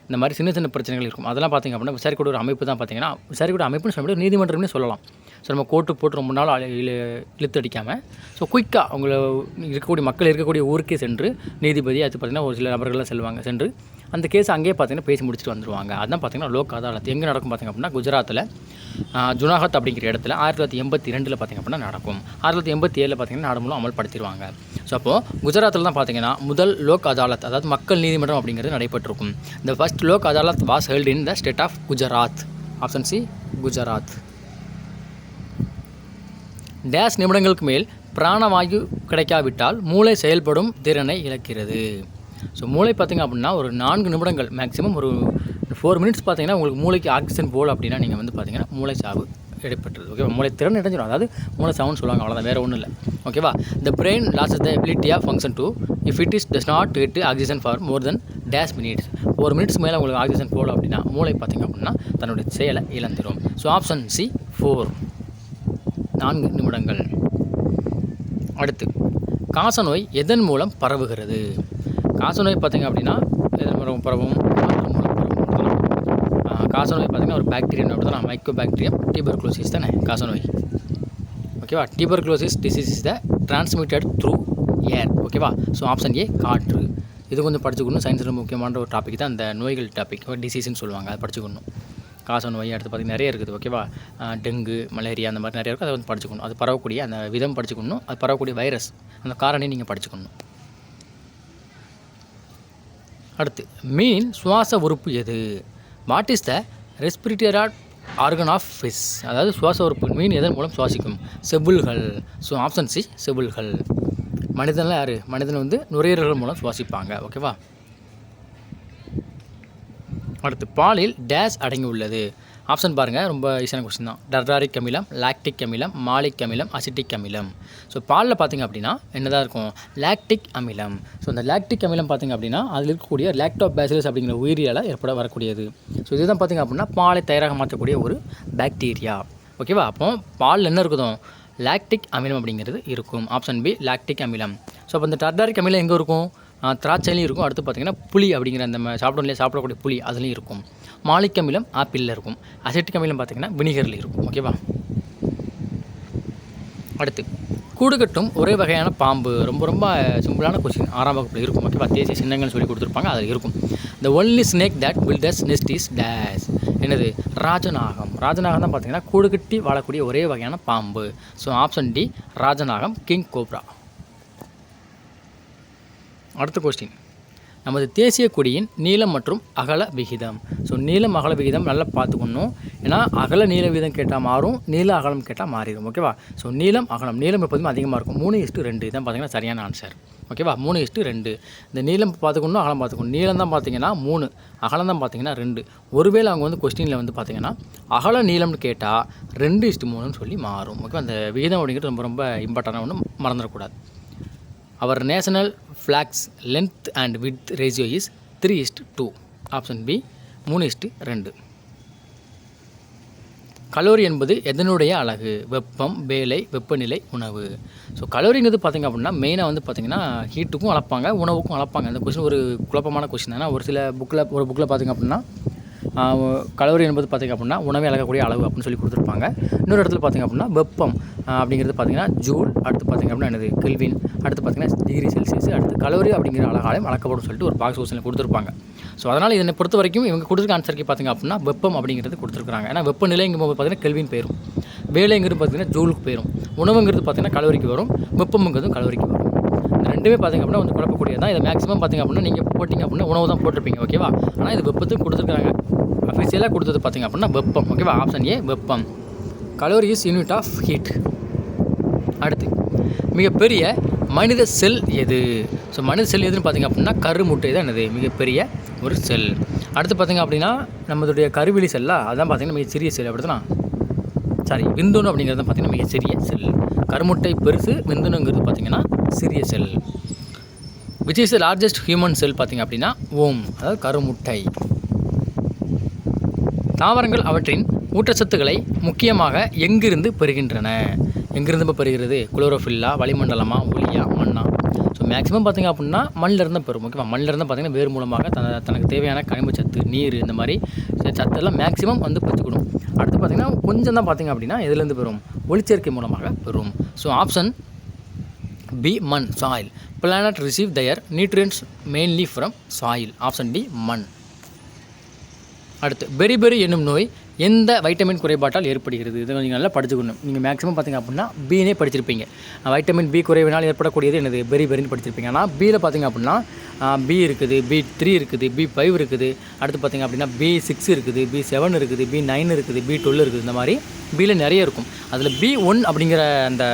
இந்த மாதிரி சின்ன சின்ன பிரச்சனைகள் இருக்கும். அதெல்லாம் பார்த்திங்க அப்படின்னா விசாரிக்கூடிய ஒரு அமைப்பு தான் பார்த்தீங்கன்னா விசாரிக்கூட அமைப்புன்னு சொல்ல முடியாது நீதிமன்றம்னே சொல்லலாம். ஸோ நம்ம கோர்ட்டு போட்டு ரொம்ப நாள் இழு இழுத்து அடிக்காமல் ஸோ குயிக்காக அவங்கள இருக்கக்கூடிய மக்கள் இருக்கக்கூடிய ஊருக்கே சென்று நீதிபதி அது பார்த்திங்கன்னா ஒரு சில நபர்கள்லாம் செல்வாங்க. சென்று அந்த கேஸ் அங்கேயே பார்த்தீங்கன்னா பேசி முடிச்சுட்டு வந்துருவாங்க. அதான் பார்த்தீங்கன்னா லோக் அதாலத் எங்கே நடக்கும் பார்த்திங்க அப்படின்னா குஜராத்தில் ஜுனாகத் அப்படிங்கிற இடத்துல ஆயிரத்தி தொள்ளாயிரத்தி எண்பத்தி ரெண்டில் பார்த்திங்க அப்படின்னா நடக்கும். ஆயிரத்தி தொள்ளாயிரத்தி எண்பத்தி ஏழில் பார்த்திங்கன்னா நாடு மூலம் அமல்படுத்திடுவாங்க ஸோ அப்போது குஜராத்தில் தான் பார்த்தீங்கன்னா முதல் லோக் அதாலத் அதாவது மக்கள் நீதிமன்றம் அப்படிங்கிறது நடைபெற்றிருக்கும். இந்த first Lok Adalat was held in the state of Gujarat. Option C Gujarat. Dash நிமிடங்களுக்கு மேல் பிராணவாயு கிடைக்காவிட்டால் மூளை செயல்படும் திறனை இழக்கிறது. ஸோ மூளை பார்த்திங்க அப்படின்னா ஒரு நான்கு நிமிடங்கள் மேக்ஸிமம் ஒரு ஃபோர் மினிட்ஸ் பார்த்தீங்கன்னா உங்களுக்கு மூளைக்கு ஆக்சிஜன் போல் அப்படின்னா நீங்கள் வந்து பார்த்தீங்கன்னா மூளை சாவு இடைப்பட்டது ஓகேவா மூளை திறன் இடைஞ்சிடும் அதாவது மூளை சாவுன்னு சொல்லுவாங்க. அவ்வளோதான் வேறு ஒன்றும் இல்லை. ஓகேவா the brain lost the ability of function to if it is does not get oxygen for more than dash minutes ஒரு மினிட்ஸ் மேலே உங்களுக்கு ஆக்சிஜன் போகல அப்படின்னா மூளை பார்த்திங்க அப்படின்னா தன்னுடைய செயலை இழந்துடும் ஸோ ஆப்ஷன் சி ஃபோர் நான்கு நிமிடங்கள். அடுத்து காசநோய் எதன் மூலம் பரவுகிறது? காசநோய் பார்த்திங்க அப்படின்னா பரவும் காசநோய் பார்த்திங்கன்னா ஒரு பாக்டீரியா அப்படி தான் மைக்ரோ பாக்டீரியம் டியூபர்குலோசிஸ் தானே காசநோய். ஓகேவா? Tuberculosis disease is the transmitted through air ஓகேவா? ஸோ ஆப்ஷன் ஏ காற்று. இது கொஞ்சம் படிச்சுக்கணும். சயின்ஸில் முக்கியமான ஒரு டாபிக் தான் இந்த நோய்கள் டாபிக் டிசீஸ்னு சொல்லுவாங்க. அதை படிச்சுக்கணும். காச நோய் அடுத்து பார்த்திங்கன்னா நிறைய இருக்குது. ஓகேவா? டெங்கு மலேரியா அந்த மாதிரி நிறைய இருக்குது. அதை வந்து படிச்சுக்கணும். அது பரவக்கூடிய அந்த விதம் படிச்சுக்கணும். அது பரவக்கூடிய வைரஸ் அந்த காரணையும் நீங்கள் படிச்சுக்கணும். அடுத்து மீன் சுவாச உறுப்பு எது? What is the respiratory organ of fish அதாவது சுவாச உறுப்பு மீன் எதன் மூலம் சுவாசிக்கும்? செபுல்கள் ஸோ ஆப்ஷன் சி செவில்கள் மனிதன்லாம் யார்? மனிதன் வந்து நுரையீரல்கள் மூலம் சுவாசிப்பாங்க. ஓகேவா அடுத்து பாலில் டேஷ் அடங்கி உள்ளது ஆப்ஷன் பாருங்கள் ரொம்ப ஈஸியான கொஸ்டின் தான். டர்டாரிக் அமிலம் லாக்டிக் அமிலம் மாலிக் அமிலம் அசிட்டிக் அமிலம் ஸோ பாலில் பார்த்தீங்க அப்படின்னா என்னதான் இருக்கும்? லாக்டிக் அமிலம் ஸோ அந்த லாக்டிக் அமிலம் பார்த்திங்க அப்படின்னா அதில் இருக்கக்கூடிய லாக்டோபேசிலஸ் அப்படிங்கிற உயிரியால் ஏற்பட வரக்கூடியது. ஸோ இதுதான் பார்த்தீங்க அப்படின்னா பாலை தயாராக மாற்றக்கூடிய ஒரு பாக்டீரியா ஓகேவா அப்போ பாலில் என்ன இருக்குதோ? லாக்டிக் அமிலம் அப்படிங்கிறது இருக்கும். ஆப்ஷன் பி லாக்டிக் அமிலம் ஸோ அப்போ இந்த டர்டாரிக் அமிலம் எங்கே இருக்கும்? திராட்சையிலையும் இருக்கும். அடுத்து பார்த்தீங்கன்னா புளி அப்படிங்கிற அந்த ம- சாப்பிடலையே சாப்பிடக்கூடிய புளி அதுலேயும் இருக்கும். மாலிக் அமிலம் ஆப்பிளில் இருக்கும். அசிட்டிக் அமிலம் பார்த்திங்கன்னா வினிகரில் இருக்கும். ஓகேவா அடுத்து கூடுகட்டும் ஒரே வகையான பாம்பு. ரொம்ப ரொம்ப சிம்பிளான கொஸ்டின் ஆறாம் வகுப்பில் இருக்கும். ஓகேவா தேசிய சின்னங்கள்னு சொல்லி கொடுத்துருப்பாங்க. அதில் இருக்கும். The only snake that builds nest is this என்னது? ராஜநாகம். ராஜநாகம் தான் பார்த்தீங்கன்னா கூடுகட்டி வாழக்கூடிய ஒரே வகையான பாம்பு. ஸோ ஆப்ஷன் டி ராஜநாகம் கிங் கோப்ரா அடுத்த கொஸ்டின் நமது தேசிய கொடியின் நீளம் மற்றும் அகல விகிதம். ஸோ நீளம் அகல விகிதம் நல்லா பார்த்துக்கணும். ஏன்னா அகல நீள விகிதம் கேட்டால் மாறும் நீள அகலம் கேட்டால் மாறிடும். ஓகேவா ஸோ நீளம் அகலம் நீளம் எப்போதுமே அதிகமாக இருக்கும். மூணு இஸ்ட்டு ரெண்டு. இதான் பார்த்தீங்கன்னா சரியான ஆன்சர் ஓகேவா மூணு இஸ்ட்டு ரெண்டு. இந்த நீளம் பார்த்துக்கணும் அகலம் பார்த்துக்கணும். நீளம் தான் பார்த்தீங்கன்னா மூணு. அகலம் தான் பார்த்தீங்கன்னா ரெண்டு. ஒருவேளை அவங்க வந்து கொஸ்டினில் வந்து பார்த்தீங்கன்னா அகல நீளம்னு கேட்டால் ரெண்டு இஸ்ட்டு மூணுன்னு சொல்லி மாறும். ஓகேவா அந்த விகிதம் அப்படிங்கிறது ரொம்ப ரொம்ப இம்பார்ட்டண்டான ஒன்று மறந்துடக்கூடாது. Our national flag's length and width ratio is three is to two option B மூணு இஸ்ட்டு ரெண்டு. கலோரி என்பது எதனுடைய அழகு? வெப்பம் வேலை வெப்பநிலை உணவு. ஸோ கலோரிங்கிறது பார்த்திங்க அப்படின்னா மெயினாக வந்து பார்த்திங்கன்னா ஹீட்டுக்கும் அளப்பாங்க உணவுக்கும் அளப்பாங்க. அந்த கொஷின் ஒரு குழப்பமான கொஷின் ஏன்னா ஒரு சில புக்கில் ஒரு புக்கில் பார்த்திங்க அப்படின்னா கலோரி என்பது பார்த்திங்க அப்படின்னா உணவை அளக்கக்கூடிய அளவு அப்படின்னு சொல்லி கொடுத்துருப்பாங்க. இன்னொரு இடத்துல பார்த்திங்க அப்படின்னா வெப்பம் அப்படிங்கிறது பார்த்திங்கன்னா ஜூல் அடுத்து பார்த்திங்க அப்படின்னா என்னது? கெல்வின் அடுத்து பார்த்திங்கன்னா டிகிரி செல்சியஸ் அடுத்து கலோரி அப்படிங்கிற அழகாலையும் அளக்கப்படும் சொல்லிட்டு ஒரு பாக்ஸ் கொஸ்டினில் கொடுத்துருப்பாங்க. ஸோ அதனால் இதனை பொறுத்த வரைக்கும் இவங்க கொடுத்துருக்க ஆன்சருக்கு பார்த்திங்க அப்படின்னா வெப்பம் அப்படிங்கிறது கொடுத்துருக்காங்க ஏன்னா வெப்பநிலைங்கும் போது பார்த்திங்கன்னா கெல்வின் போயிடும் வேலைங்கிறது பார்த்திங்கன்னா ஜூலுக்கு போயிடும் உணவுங்கிறது பார்த்திங்கன்னா கலோரிக்கு வரும். வெப்பம்ங்கிறதும் கலோரிக்கு வரும். ரெண்டுமே பார்த்திங்க அப்படின்னா கொஞ்சம் குழப்பக்கூடியது தான் இதை மேக்ஸிமம் பார்த்திங்க அப்படின்னா நீங்கள் போட்டிங்க அப்படின்னா உணவு தான் போட்டிருப்பீங்க. ஓகேவா ஆனால் இது வெப்பத்துக்கு கொடுத்துருக்காங்க அஃபிஷியலாக கொடுத்தது பார்த்திங்க அப்படின்னா வெப்பம். ஓகேவா ஆப்ஷன் ஏ வெப்பம். Calorie is unit of heat அடுத்து மிகப்பெரிய மனித செல் எது? ஸோ மனித செல் எதுன்னு பார்த்திங்க அப்படின்னா கருமுட்டை தான் என்னது? மிகப்பெரிய ஒரு செல். அடுத்து பார்த்திங்க அப்படின்னா நம்மளுடைய கருவிழி செல்லா? அதான் பார்த்திங்கன்னா மிக சிறிய செல். அப்படின்னா சாரி விந்துணு அப்படிங்கிறது பார்த்திங்கன்னா மிக சிறிய செல். கருமுட்டை பெருசு விந்துணுங்கிறது பார்த்திங்கன்னா சிறிய cell. Which is the largest human cell பார்த்திங்க அப்படின்னா ஓம். அதாவது கருமுட்டை. தாவரங்கள் அவற்றின் ஊட்டச்சத்துக்களை முக்கியமாக எங்கிருந்து பெறுகின்றன? எங்கிருந்து இப்போ பெறுகிறது? குளோரோஃபில்லா வளிமண்டலமா ஒளியா மண்ணா? ஸோ மேக்ஸிமம் பார்த்திங்க அப்படின்னா மண்ணிலிருந்து பெறும். ஓகேவா மண்ணிலிருந்து பார்த்திங்கன்னா வேர் மூலமாக தன தனக்கு தேவையான கனிம சத்து நீர் இந்த மாதிரி சத்தெல்லாம் மேக்ஸிமம் வந்து பெற்றுக்கணும். அடுத்து பார்த்திங்கன்னா கொஞ்சம் தான் பார்த்திங்க அப்படின்னா எதுலேருந்து பெறும்? ஒளிச்சேர்க்கை மூலமாக பெறும். ஸோ ஆப்ஷன் பி மண் soil plant receive their nutrients mainly from soil option D மண். அடுத்து பெரிபெரி என்னும் நோய் எந்த வைட்டமின் குறைபாட்டால் ஏற்படுகிறது? இதை நீங்கள் நல்லா படிச்சுக்கணும். நீங்கள் மேக்ஸிமம் பார்த்தீங்க அப்படின்னா பீனே படிச்சிருப்பீங்க. வைட்டமின் பி குறைவினால் ஏற்படக்கூடியது என்னது? பெரி பெரின்னு படிச்சிருப்பீங்க. ஆனால் பியில் பார்த்தீங்க அப்படின்னா பி இருக்குது பி த்ரீ இருக்குது பி ஃபைவ் இருக்குது. அடுத்து பார்த்தீங்க அப்படின்னா பி சிக்ஸ் இருக்குது பி செவன் இருக்குது பி நைன் இருக்குது பி டுவெல் இருக்குது. இந்த மாதிரி பியில் நிறைய இருக்கும். அதில் பி ஒன் அப்படிங்கிற அந்த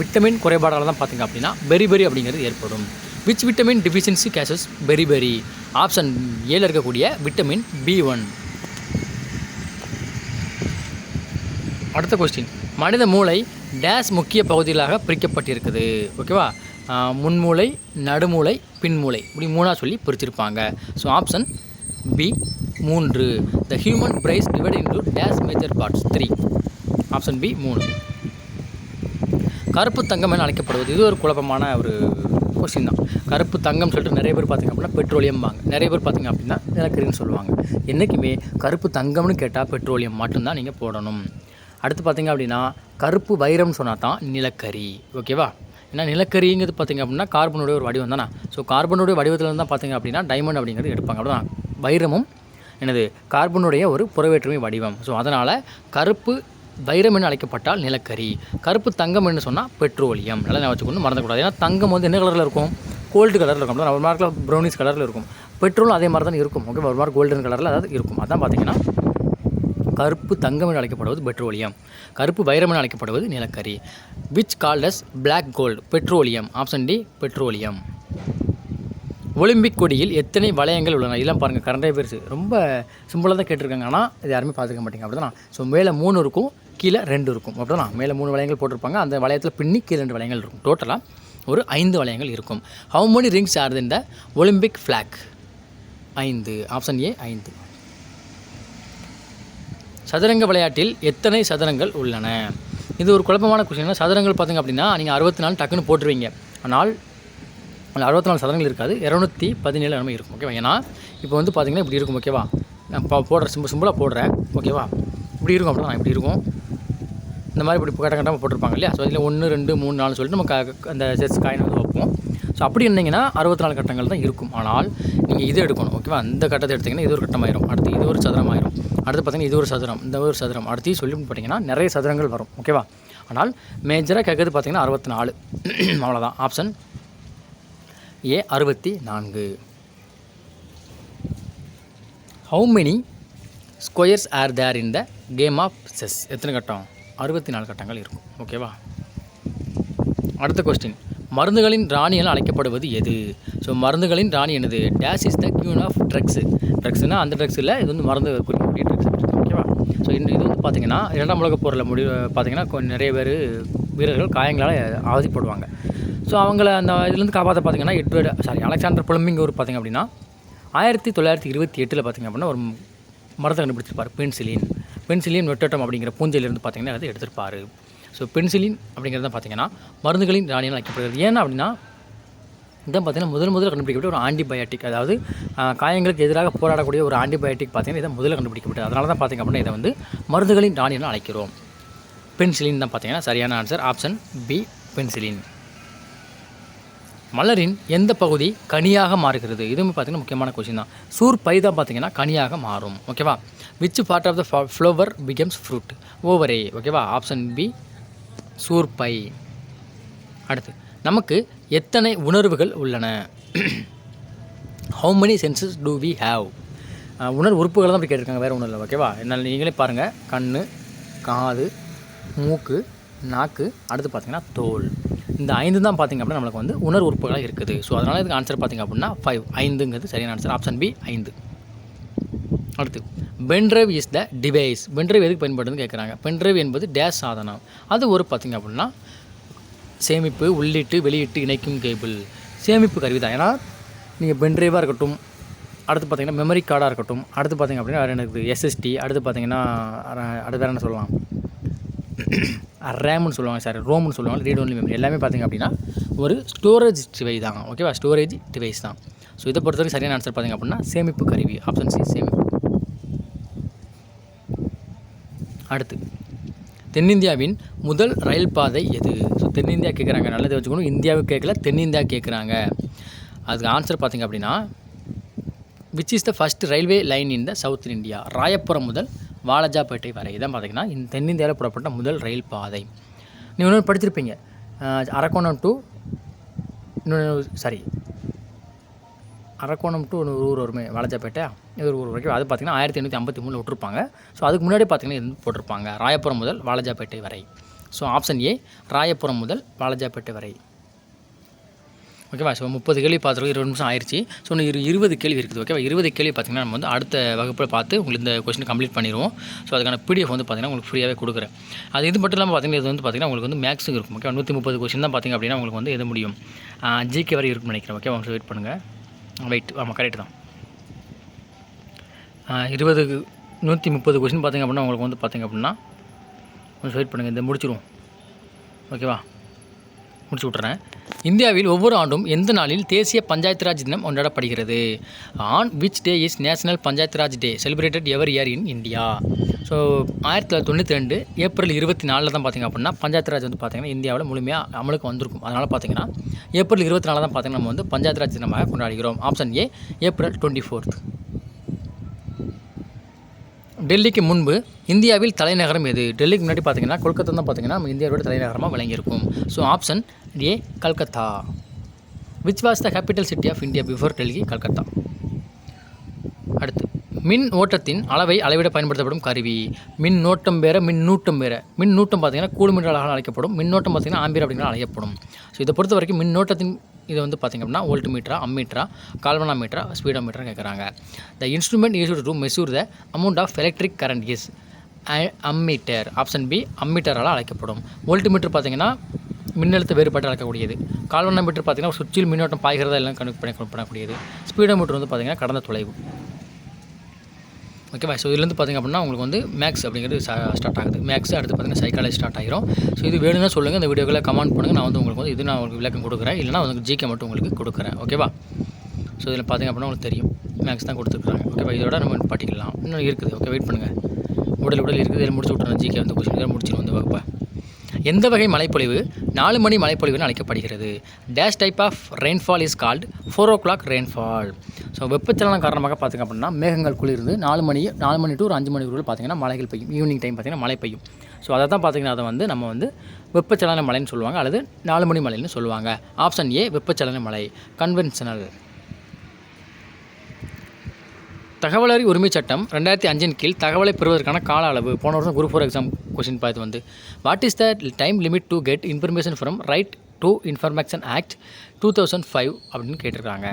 விட்டமின் குறைபாடால் தான் பார்த்தீங்க அப்படின்னா பெரி பெரி அப்படிங்கிறது ஏற்படும். Which vitamin deficiency causes beriberi option ஏல இருக்கக்கூடிய விட்டமின் பி ஒன் அடுத்த கொஸ்டின் மனித மூளை டேஸ் முக்கிய பகுதிகளாக பிரிக்கப்பட்டிருக்குது. ஓகேவா முன்மூளை நடுமூளை பின்மூளை. இப்படி மூணாக சொல்லி பிரிச்சிருப்பாங்க. ஸோ ஆப்ஷன் பி மூன்று. The human brain divide into these major parts three option B மூணு கருப்பு தங்கம் என அழைக்கப்படுவது. இது ஒரு குழப்பமான ஒரு கொஸ்டின் தான் கருப்பு தங்கம் சொல்லிட்டு நிறைய பேர் பார்த்திங்க அப்படின்னா பெட்ரோலியம்பாங்க நிறைய பேர் பார்த்திங்க அப்படின்னா நிலக்கரின்னு சொல்லுவாங்க. என்றைக்குமே கருப்பு தங்கம்னு கேட்டால் பெட்ரோலியம் மட்டும்தான் நீங்கள் போடணும். அடுத்து பார்த்திங்க அப்படின்னா கருப்பு வைரம்னு சொன்னால் தான் நிலக்கரி. ஓகேவா? ஏன்னா நிலக்கரிங்கிறது பார்த்திங்க அப்படின்னா கார்பனுடைய ஒரு வடிவம் தானே. ஸோ கார்பனுடைய வடிவத்தில் தான் பார்த்திங்க அப்படின்னா டைமண்ட் அப்படிங்கிறது எடுப்பாங்க. அப்படிதான் வைரமும் என்னது? கார்பனுடைய ஒரு புறவேற்றுமை வடிவம். ஸோ அதனால் கருப்பு வைரம் என்று அழைக்கப்பட்டால் நிலக்கரி. கருப்பு தங்கம் என்று சொன்னால் பெட்ரோலியம். நல்லா நான் வச்சுக்கணும் மறந்துக்கூடாது. ஏன்னா தங்கம் வந்து என்ன கலரில் இருக்கும்? கோல்டு கலரில் இருக்கும். ஒரு மார்க்கில் ப்ரௌனிஸ் கலரில் இருக்கும். பெட்ரோலும் அதே மாதிரி தான் இருக்கும். ஓகே ஒரு மார்க் கோல்டன் கலரில் அதாவது இருக்கும். அதான் பார்த்தீங்கன்னா கருப்பு தங்கம் என்று அழைக்கப்படுவது பெட்ரோலியம். கருப்பு வைரம் என அழைக்கப்படுவது நிலக்கரி. Which called black gold petroleum option D petroleum Olympic கொடியில் எத்தனை வளையங்கள் உள்ளன? இதெல்லாம் பாருங்கள் கரண்டே பேர்ஸ் ரொம்ப சிம்பிளாக தான் கேட்டிருக்காங்க. ஆனால் இது யாருமே பார்த்துக்க மாட்டேங்க. அப்படி தான் ஸோ மேலே மூணு இருக்கும். கீழே ரெண்டு இருக்கும். அப்படின்னா மேலே மூணு வளையங்கள் போட்டிருப்பாங்க. அந்த வளையத்தில் பின்னி கீழே ரெண்டு வளையங்கள் இருக்கும். டோட்டலாக ஒரு ஐந்து வளையங்கள் இருக்கும். ஹவு many ரிங்ஸ் ஆர் இந்த ஒலிம்பிக் ஃப்ளாக் ஐந்து. ஆப்ஷன் ஏ ஐந்து. சதுரங்க விளையாட்டில் எத்தனை சதுரங்கள் உள்ளன? இது ஒரு குழப்பமான கொஸ்டின் சதுரங்கள் பார்த்தீங்க அப்படின்னா நீங்கள் அறுபத்தி நாலு டக்குன்னு போட்டுருவீங்க. ஆனால் அதில் அறுபத்தி நாலு சதுரங்கள் இருக்காது. இரநூத்தி பதினேழு நம்ம இருக்கும். ஓகேவா ஏன்னா இப்போ வந்து பார்த்தீங்கன்னா இப்படி இருக்கும். ஓகேவா நான் போடுற சிம்பிள் சிம்பிளாக போடுறேன். ஓகேவா இப்படி இருக்கும் அப்படின்னா இப்படி இருக்கும். இந்த மாதிரி இப்படி கட்ட கட்டமாக போட்டிருப்பாங்க இல்லையா? ஸோ இதில் ஒன்று ரெண்டு மூணு நாலு சொல்லிட்டு நம்ம க- அந்த செஸ் காயின் வந்து வைப்போம். ஸோ அப்படி இருந்தீங்கன்னா அறுபத்தி நாலு கட்டங்கள் தான் இருக்கும். ஆனால் நீங்கள் இது எடுக்கணும் ஓகேவா இந்த கட்டத்தை எடுத்திங்கன்னா இது ஒரு கட்டமாயிரும். அடுத்து இது ஒரு சதுரம் ஆயிரும் அடுத்து பார்த்தீங்கன்னா இது ஒரு சதுரம் இந்த ஒரு சதுரம். அடுத்து சொல்லி பார்த்தீங்கன்னா நிறைய சதுரங்கள் வரும் ஓகேவா ஆனால் மேஜராக கேட்குறது பார்த்தீங்கன்னா அறுபத்தி நாலு அவ்வளோதான் ஆப்ஷன் ஏ அறுபத்தி நான்கு how many squares are there in the game of chess எத்தனை கட்டம்? அறுபத்தி நாலு கட்டங்கள் இருக்கும். ஓகேவா அடுத்த கொஸ்டின் மருந்துகளின் ராணி என அழைக்கப்படுவது எது? ஸோ மருந்துகளின் ராணி என்னது? This is the queen of drugs ட்ரக்ஸ்னால் அந்த ட்ரக்ஸ் இல்லை இது வந்து மருந்து குறிக்கக்கூடிய ட்ரக்ஸ் ஓகேவா ஸோ இந்த இது வந்து பார்த்தீங்கன்னா இரண்டாம் உலகப் போரில் முடிவு பார்த்தீங்கன்னா கொஞ்சம் நிறைய பேர் வீரர்கள் காயங்களால் அவதிப்படுவாங்க ஸோ அவங்கள அந்த இதுலேருந்து காப்பாற்ற பார்த்தீங்கன்னா எட்வர்டு சாரி அலெக்சாண்டர் புலம்பிங் ஒரு பார்த்திங்க அப்படின்னா ஆயிரத்தி தொள்ளாயிரத்தி இருபத்தி எட்டில் பார்த்தீங்க அப்படின்னா ஒரு மரத்தை கண்டுபிடிச்சிருப்பார் பென்சிலின் பென்சிலின் வெட்டோட்டம் அப்படிங்கிற பூஞ்சையிலிருந்து பார்த்தீங்கன்னா அதை எடுத்திருப்பார். ஸோ பென்சிலின் அப்படிங்கிறது தான் பார்த்தீங்கன்னா மருந்துகளின் ராணியாக அழைக்கப்படுகிறது ஏன்னா அப்படின்னா இதான் பார்த்தீங்கன்னா முதல் முதல்ல கண்டுபிடிக்கப்பட்ட ஒரு ஆன்டிபயோட்டிக் அதாவது காயங்களுக்கு எதிராக போராடக்கூடிய ஒரு ஆன்டிபயோட்டிக் பார்த்தீங்கன்னா இதை முதல்ல கண்டுபிடிக்கப்பட்டது. அதனால தான் பார்த்தீங்க அப்படின்னா இதை வந்து மருந்துகளின் ராணியெல்லாம் அழைக்கிறோம் பென்சிலின் தான் பார்த்தீங்கன்னா சரியான ஆன்சர் ஆப்ஷன் பி பென்சிலின். மலரின் எந்த பகுதி கனியாக மாறுகிறது? இதுவும் பார்த்தீங்கன்னா முக்கியமான கொஷின் தான். சூர் பை தான் பார்த்தீங்கன்னா கனியாக மாறும். ஓகேவா which part of the flower becomes fruit ovary ஓகேவா ஆப்ஷன் பி சூர் பை. அடுத்து நமக்கு எத்தனை உணர்வுகள் உள்ளன? How many senses do we have உணர்வு உறுப்புகள் தான் அப்படி கேட்டிருக்காங்க வேறு ஒன்றும் இல்லை ஓகேவா என்னால் நீங்களே பாருங்கள் கண் காது மூக்கு நாக்கு அடுத்து பார்த்தீங்கன்னா தோல். இந்த ஐந்து தான் பார்த்தீங்க அப்படின்னா நம்மளுக்கு வந்து உணர்வு உறுப்புகளாக இருக்குது. ஸோ அதனால் இதுக்கு ஆன்சர் பார்த்தீங்க அப்படின்னா ஃபைவ் ஐந்துங்கிறது சரியான ஆன்சர் ஆப்ஷன் பி ஐந்து. அடுத்து pendrive is the device pendrive எதுக்கு பயன்படுதுன்னு கேட்குறாங்க பென்ட்ரைவ் என்பது டேஷ் சாதனம். அது ஒரு பார்த்திங்க அப்படின்னா சேமிப்பு உள்ளிட்டு வெளியிட்டு இணைக்கும் கேபிள் சேமிப்பு கருவி தான். ஏன்னா நீங்கள் பென்ட்ரைவாக இருக்கட்டும் அடுத்து பார்த்தீங்கன்னா மெமரி கார்டாக இருக்கட்டும் அடுத்து பார்த்தீங்க அப்படின்னா வேறு எனக்கு எஸ்எஸ்டி அடுத்து பார்த்தீங்கன்னா அடுத்து வேறு என்ன சொல்லலாம்? ரேம்னு சொல்லுவாங்க சார் ரோம்னு சொல்லுவாங்க ரீட் ஒன்லி மெமரி எல்லாமே பார்த்திங்க அப்படின்னா ஒரு ஸ்டோரேஜ் டிவைஸ் தான். ஓகேவா ஸ்டோரேஜ் டிவைஸ் தான். ஸோ இதை பொறுத்தவரைக்கும் சரியான ஆன்சர் பார்த்திங்க அப்படின்னா சேமிப்பு கருவி ஆப்ஷன் சி சேமிப்பு. அடுத்து. தென்னிந்தியாவின் முதல் ரயில் பாதை எது? ஸோ தென்னிந்தியா கேட்குறாங்க நல்லதை வச்சுக்கணும். இந்தியாவுக்கு கேட்கல தென்னிந்தியா கேட்குறாங்க அதுக்கு ஆன்சர் பார்த்திங்க அப்படின்னா which is the first railway line in the south India Royapuram முதல் வாலஜாப்பேட்டை வரை. இதான் பார்த்தீங்கன்னா இந்த தென்னிந்தியாவில் புறப்பட்ட முதல் ரயில் பாதை. நீங்கள் இன்னொன்று படிச்சிருப்பீங்க. அரக்கோணம் டு இன்னொன்று சாரி அரக்கோணம் டு ஒரு ஊர் வருமே வாலாஜாப்பேட்டை இது ஒரு வரைக்கும் அது பார்த்தீங்கன்னா ஆயிரத்தி எண்ணூற்றி ஐம்பத்தி மூணில் விட்டுருப்பாங்க. ஸோ அதுக்கு முன்னாடி பார்த்தீங்கன்னா இது போட்டிருப்பாங்க. ராயபுரம் முதல் வாலஜாப்பேட்டை வரை. ஸோ ஆப்ஷன் ஏ ராயபுரம் முதல் வாலஜாப்பேட்டை வரை. ஓகேவா ஸோ முப்பது கேள்வி பார்த்துருக்கோம். இருபது நிமிஷம் ஆயிடுச்சு ஸோ இன்னும் இரு இருபது கேள்வி இருக்குது. ஓகேவா இருபது கேள்வி பார்த்தீங்கன்னா நம்ம வந்து அடுத்த வகுப்பில் பார்த்து உங்களுக்கு இந்த கொஸ்டின் கம்ப்ளீட் பண்ணிடுவோம். ஸோ அதுக்கான பிடிஎஃப் வந்து பார்த்தீங்கன்னா உங்களுக்கு ஃப்ரீயாகவே கொடுக்குறேன். அது இது மட்டும் இல்லாமல் பார்த்தீங்கன்னா இது வந்து பார்த்தீங்கன்னா உங்களுக்கு வந்து மேக்ஸும் இருக்கும். ஓகேவா நூற்றி முப்பது கொஸ்டின் தான் பார்த்தீங்க அப்படின்னா உங்களுக்கு வந்து எது முடியும்? ஜிகே வரை இருக்கும்னு நினைக்கிறேன். ஓகே உங்களுக்கு வெயிட் பண்ணுங்கள் வெயிட் ஆமாம் கரெக்ட் தான். இருபது நூற்றி முப்பது கொஸ்டின் பார்த்தீங்க அப்படின்னா உங்களுக்கு வந்து பார்த்திங்க அப்படின்னா கொஞ்சம் வெயிட் பண்ணுங்கள் இந்த முடிச்சிடுவோம் ஓகேவா முடிச்சு விட்றேன் இந்தியாவில் ஒவ்வொரு ஆண்டும் எந்த நாளில் தேசிய பஞ்சாயத்து ராஜ் தினம் கொண்டாடப்படுகிறது? On which day is national Panchayat Raj day celebrated every year in India so ஆயிரத்தி தொள்ளாயிரத்தி தொண்ணூற்றி ரெண்டு ஏப்ரல் இருபத்தி நாலில் தான் பார்த்திங்க அப்படின்னா பஞ்சாயத்து ராஜ் வந்து பார்த்திங்கன்னா இந்தியாவில் முழுமையாக அமலுக்கு வந்திருக்கும். அதனால் பார்த்தீங்கன்னா ஏப்ரல் இருபத்தி நாலில் தான் பார்த்திங்கன்னா நம்ம வந்து பஞ்சாயத்து ராஜ் தினமாக கொண்டாடுகிறோம். Option A April twenty fourth டெல்லிக்கு முன்பு இந்தியாவில் தலைநகரம் எது? டெல்லிக்கு முன்னாடி பார்த்தீங்கன்னா கொல்கத்தா தான் பார்த்தீங்கன்னா நம்ம இந்தியாவோட தலைநகரமாக விளங்கியிருக்கும். So option A Calcutta. Which was the capital city of India before Delhi Calcutta. அடுத்து மின் ஓட்டத்தின் அளவை அளவிட பயன்படுத்தப்படும் கருவி. மின் நோட்டம் வேற மின் நூட்டம் வேற. மின் நூட்டம் பார்த்தீங்கன்னா கூடுமின்றலாக அழைக்கப்படும். மின்னோட்டம் பார்த்தீங்கன்னா ஆம்பியர் அப்படிங்கிற அழைக்கப்படும். ஸோ இதை பொறுத்த வரைக்கும் மின்னோட்டத்தின் இது வந்து பார்த்திங்க அப்படின்னா வோல்ட் மீட்டரா அம்மீட்டரா கால்வனா மீட்டரா ஸ்பீடோ மீட்டரா கேட்குறாங்க the instrument use to measure the amount of electric current is ammeter option B அம்மீட்டரால் அழைக்கப்படும். வோல்ட் மீட்டர் பார்த்தீங்கன்னா மின்னழுத்த வேறுபாட்டை அளக்கக்கூடியது கால்வனா மீட்டர் பார்த்தீங்கன்னா சுற்றில் மின்னோட்டம் பாய்கிறதா எல்லாம் கணக்கு பண்ணி பண்ணக்கூடியது. ஸ்பீடோ மீட்டர் வந்து பார்த்திங்கன்னா கடந்த தொலைவு. ஓகேவா ஸோ இதுலேருந்து பார்த்திங்க அப்படின்னா உங்களுக்கு வந்து மேக்ஸ் அப்படிங்கிறது ஸ்டார்ட் ஆகுது. மேக்ஸ் அடுத்து பார்த்தீங்கன்னா சைக்காலஜி ஸ்டார்ட் ஆகிரும் ஸோ இது வேணும்னா சொல்லுங்கள் இந்த வீடியோக்களை கமெண்ட் பண்ணுங்கள் நான் வந்து உங்களுக்கு வந்து இது நான் உங்களுக்கு விளக்கம் கொடுக்குறேன். இல்லைனா வந்து ஜிகே மட்டும் உங்களுக்கு கொடுக்குறேன். ஓகேவா ஸோ இதில் பார்த்திங்க அப்படின்னா உங்களுக்கு தெரியும். மேக்ஸ் தான் கொடுத்துருக்காங்க ஓகேவா இதோட நம்ம படிக்கலாம். இன்னும் இருக்குது. ஓகே வெயிட் பண்ணுங்கள் உடல் உடல் இருக்குது. இதில் முடிச்சு விட்றேன் ஜிகே வந்து கொஸ்டின் இதில் முடிச்சிடும் வந்து வகுப்பை. எந்த வகை மழைப்பொழிவு? நாலு மணி மழைப்பொழிவுன்னு அழைக்கப்படுகிறது. Dash type of rainfall is called four o'clock rainfall so வெப்பச்சலனம் காரணமாக பார்த்திங்க அப்படின்னா மேகங்கள் குளிர்ந்து நாலு மணி நாலு மணி டு ஒரு அஞ்சு மணிக்குள்ள பார்த்திங்கன்னா மழைகள் பெய்யும். ஈவினிங் டைம் பார்த்திங்கன்னா மழை பெய்யும். ஸோ அதை தான் பார்த்திங்கன்னா அதை வந்து நம்ம வந்து வெப்பச்சலன மழைன்னு சொல்லுவாங்க. அல்லது நாலு மணி மழைன்னு சொல்லுவாங்க. ஆப்ஷன் ஏ வெப்பச்சலன மழை. கன்வென்ஷனல் தகவலறி உரிமைச் சட்டம் ரெண்டாயிரத்தி அஞ்சின் கீழ் தகவலை பெறுவதற்கான கால அளவு. போன வருஷம் குரூப் ஃபோர் எக்ஸாம் கொஸ்டின் பார்த்து வந்து what is the time limit to get information from right to information act two thousand five அப்படின்னு கேட்டிருக்காங்க.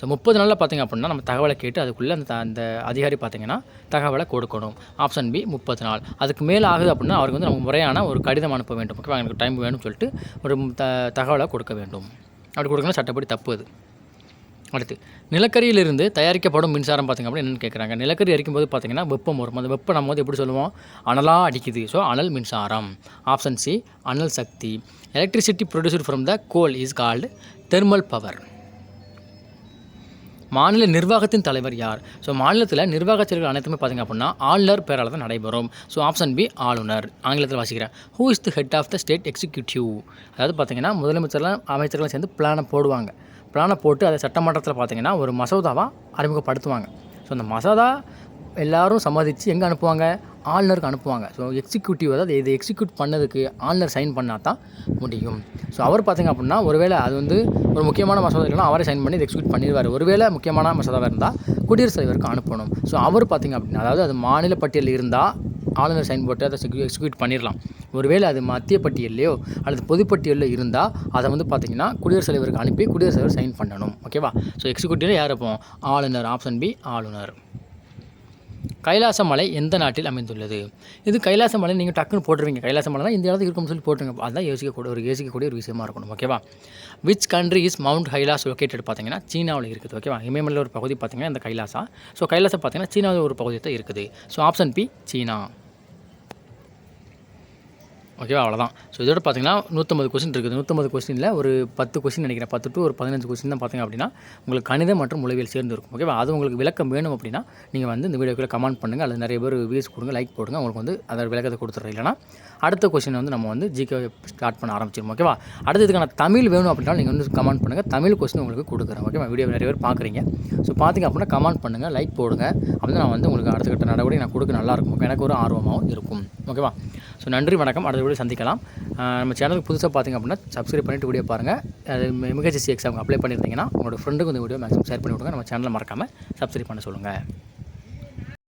ஸோ முப்பது நாளில் பார்த்திங்க அப்படின்னா நம்ம தகவலை கேட்டு அதுக்குள்ளே அந்த அந்த அதிகாரி பார்த்திங்கன்னா தகவலை கொடுக்கணும். ஆப்ஷன் பி முப்பது நாள். அதுக்கு மேலே ஆகுது அப்படின்னா அவருக்கு வந்து நம்ம முறையான ஒரு கடிதம் அனுப்ப வேண்டும். ஓகேவா எனக்கு டைம் வேணும்னு சொல்லிட்டு ஒரு த தகவலை கொடுக்க வேண்டும். அப்படி கொடுக்கணும் சட்டப்படி தப்பு அது. அடுத்து நிலக்கரியிலிருந்து தயாரிக்கப்படும் மின்சாரம் பார்த்திங்க அப்படின்னா என்னென்னு கேட்குறாங்க நிலக்கரி எரிக்கும் போது பார்த்திங்கன்னா வெப்பம் வரும். அந்த வெப்பம் நம்ம வந்து எப்படி சொல்லுவோம்? அனலாக அடிக்குது. ஸோ அனல் மின்சாரம். ஆப்ஷன் சி அனல் சக்தி. Electricity producer from the coal is called thermal power மாநில நிர்வாகத்தின் தலைவர் யார்? ஸோ மாநிலத்தில் நிர்வாக செயல்கள் அனைத்துமே பார்த்திங்க அப்படின்னா ஆளுநர் பேரால் தான் நடைபெறும். ஸோ ஆப்ஷன் பி ஆளுநர். ஆங்கிலத்தில் வாசிக்கிறேன். Who is the head of the state executive அதாவது பார்த்திங்கன்னா முதலமைச்சர்லாம் அமைச்சர்களும் சேர்ந்து பிளானை போடுவாங்க. பிளானை போட்டு அதை சட்டமன்றத்தில் பார்த்திங்கன்னா ஒரு மசோதாவாக அறிமுகப்படுத்துவாங்க. ஸோ அந்த மசோதா எல்லாரும் சம்மதித்து எங்கே அனுப்புவாங்க? ஆளுநருக்கு அனுப்புவாங்க. ஸோ எக்ஸிக்யூட்டிவ் அதாவது இது எக்ஸிக்யூட் பண்ணதுக்கு ஆளுநர் சைன் பண்ணால் தான் முடியும். ஸோ அவர் பார்த்திங்க அப்படின்னா ஒருவேளை அது வந்து ஒரு முக்கியமான மசோதா இருக்குன்னா அவரே சைன் பண்ணி எக்ஸிக்யூட் பண்ணிடுவார். ஒருவேளை முக்கியமான மசோதாவாக இருந்தால் குடியரசுத் தலைவருக்கு அனுப்பணும். ஸோ அவர் பார்த்திங்க அப்படின்னா அதாவது அது மாநில பட்டியலில் இருந்தால் ஆளுநர் சைன் போட்டு அதை எக்ஸிக்யூட் பண்ணிடலாம். ஒருவேளை அது மத்திய பட்டியல்லையோ அல்லது பொதுப்பட்டியலில் இருந்தால் அதை வந்து பார்த்திங்கன்னா குடியரசுத் தலைவருக்கு அனுப்பி குடியரசுத் தலைவர் சைன் பண்ணணும். ஓகேவா ஸோ எக்ஸிக்யூட்டிவ் யார் இருப்போம்? ஆளுநர் ஆப்ஷன் பி ஆளுநர். கைலாச மலை எந்த நாட்டில் அமைந்துள்ளது? இது கைலாச மலை நீங்கள் டக்குன்னு போட்டுருவீங்க. கைலாச மலை தான் இந்த இடத்துக்கு இருக்கும்னு சொல்லி போட்டுருங்க. அதுதான் யோசிக்கக்கூடிய ஒரு யோசிக்கக்கூடிய ஒரு விஷயமா இருக்கணும். ஓகேவா which country is mount Kailash located பார்த்தீங்கன்னா சீனாவில் இருக்குது. ஓகேவா இமயமலையில் ஒரு பகுதி பார்த்தீங்கன்னா இந்த கைலாசா? ஸோ கைலாசம் பார்த்தீங்கன்னா சீனாவில் ஒரு பகுதி தான் இருக்குது. ஸோ ஆப்ஷன் பி சீனா. ஓகேவா அவ்வளோதான் ஸோ இதோட பார்த்தீங்கன்னா நூற்றம்பது கொஸ்டின் இருக்குது. நூற்றம்பது கொஸ்டினில் ஒரு பத்து கொஸ்டின் நினைக்கிறேன். பத்து டு ஒரு பதினஞ்சு கொஸ்டின் தான் பார்த்தீங்க அப்படின்னா உங்களுக்கு கணிதம் மற்றும் உளவியல் சேர்ந்து இருக்கும். ஓகேவா அது உங்களுக்கு விளக்கம் வேணும் அப்படின்னா நீங்கள் வந்து இந்த வீடியோக்குள்ளே கமெண்ட் பண்ணுங்கள் அல்லது நிறைய பேர் வியூஸ் கொடுங்க லைக் போடுங்க. உங்களுக்கு வந்து அதோட விளக்கத்தை கொடுத்துட்றேன் இல்லைனா அடுத்த கொஸ்டின் வந்து நம்ம வந்து ஜிகே ஸ்டார்ட் பண்ண ஆரம்பிச்சிடும் ஓகேவா அடுத்து இதுக்கான தமிழ் வேணும் அப்படின்னா நீங்கள் வந்து கமெண்ட் பண்ணுங்கள் தமிழ் கொஸ்டின் உங்களுக்கு கொடுக்குறேன். ஓகேவா வீடியோ நிறைய பேர் பார்க்குறீங்க ஸோ பார்த்தீங்க அப்படின்னா கமெண்ட் பண்ணுங்கள் லைக் போடுங்க. அப்போ நான் வந்து உங்களுக்கு அடுத்த கட்ட நடவடிக்கை நான் கொடுக்க நல்லாயிருக்கும் எனக்கு ஒரு ஆர்வமாகவும் இருக்கும். ஓகேவா ஸோ நன்றி வணக்கம். அடுத்த மறுபடியும் சந்திக்கலாம். நம்ம சேனலுக்கு புதுசாக பார்த்தீங்க அப்படின்னா சப்ஸ்கிரைப் பண்ணிட்டு வீடியோ பாருங்கள் அது எம்ஹெச்சி எக்ஸாம் அப்ளை பண்ணியிருந்தீங்கன்னா உங்களோட ஃப்ரெண்டுக்கு இந்த வீடியோ மேக்ஸிமம் ஷேர் பண்ணி விடுங்க. நம்ம சேனலை மறக்காமல் சப்ஸ்கிரைப் பண்ண சொல்லுங்கள்